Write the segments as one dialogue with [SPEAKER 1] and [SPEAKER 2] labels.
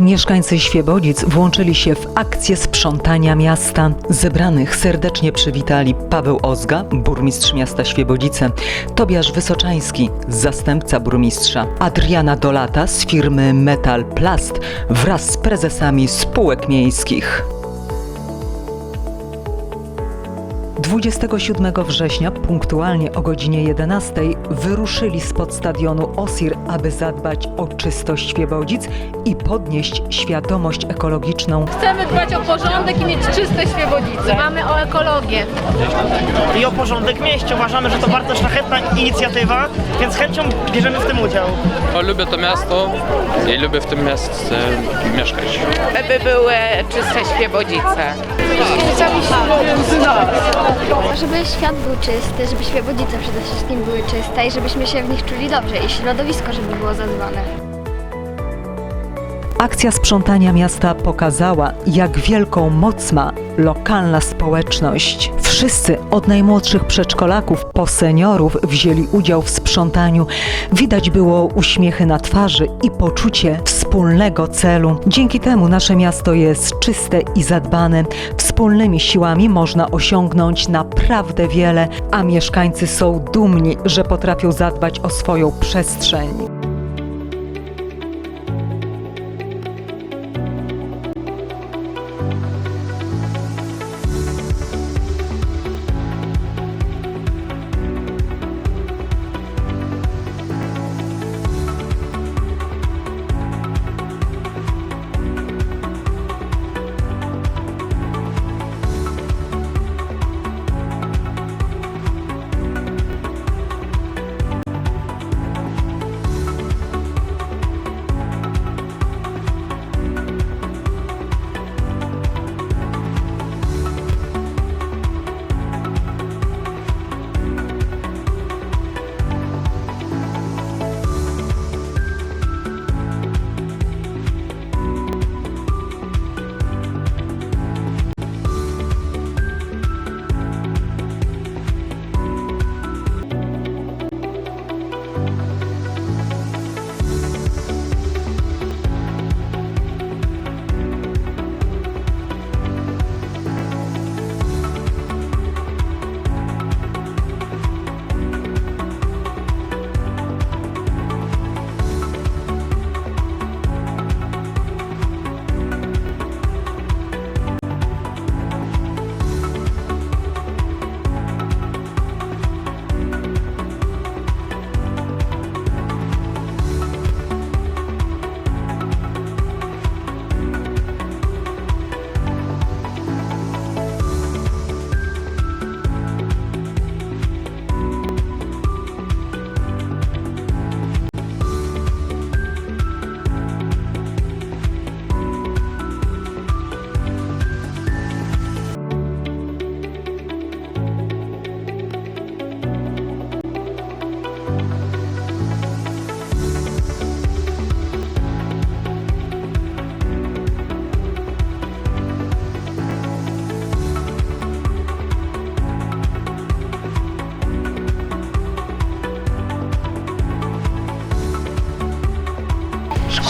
[SPEAKER 1] Mieszkańcy Świebodzic włączyli się w akcję sprzątania miasta. Zebranych serdecznie przywitali Paweł Ozga, burmistrz miasta Świebodzice, Tobiasz Wysoczański, zastępca burmistrza, Adriana Dolata z firmy Metal Plast wraz z prezesami spółek miejskich. 27 września, punktualnie o godzinie 11, wyruszyli spod stadionu Osir, aby zadbać o czystość Świebodzic i podnieść świadomość ekologiczną.
[SPEAKER 2] Chcemy dbać o porządek i mieć czyste Świebodzice. Mamy o ekologię.
[SPEAKER 3] i o porządek w mieście. Uważamy, że to bardzo szlachetna inicjatywa, więc z chęcią bierzemy w tym udział.
[SPEAKER 4] Lubię to miasto i lubię w tym mieście mieszkać.
[SPEAKER 5] żeby były czyste Świebodzice.
[SPEAKER 6] Żeby świat był czysty, żeby Świebodzice przede wszystkim były czyste i żebyśmy się w nich czuli dobrze i środowisko, żeby było zadbane.
[SPEAKER 1] Akcja sprzątania miasta pokazała, jak wielką moc ma lokalna społeczność. Wszyscy, od najmłodszych przedszkolaków po seniorów, wzięli udział w sprzątaniu. Widać było uśmiechy na twarzy i poczucie wspólnego celu. Dzięki temu nasze miasto jest czyste i zadbane. Wspólnymi siłami można osiągnąć naprawdę wiele, a mieszkańcy są dumni, że potrafią zadbać o swoją przestrzeń.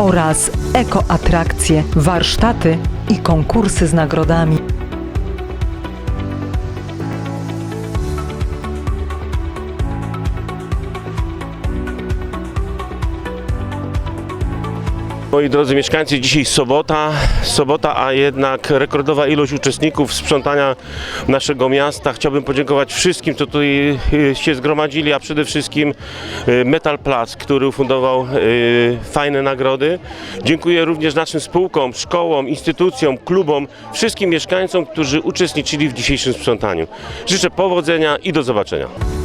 [SPEAKER 1] Oraz ekoatrakcje, warsztaty i konkursy z nagrodami.
[SPEAKER 7] Moi drodzy mieszkańcy, dzisiaj sobota, sobota, a jednak rekordowa ilość uczestników sprzątania naszego miasta. Chciałbym podziękować wszystkim, co tutaj y, się zgromadzili, a przede wszystkim y, Metal Plus, który ufundował y, fajne nagrody. Dziękuję również naszym spółkom, szkołom, instytucjom, klubom, wszystkim mieszkańcom, którzy uczestniczyli w dzisiejszym sprzątaniu. Życzę powodzenia i do zobaczenia.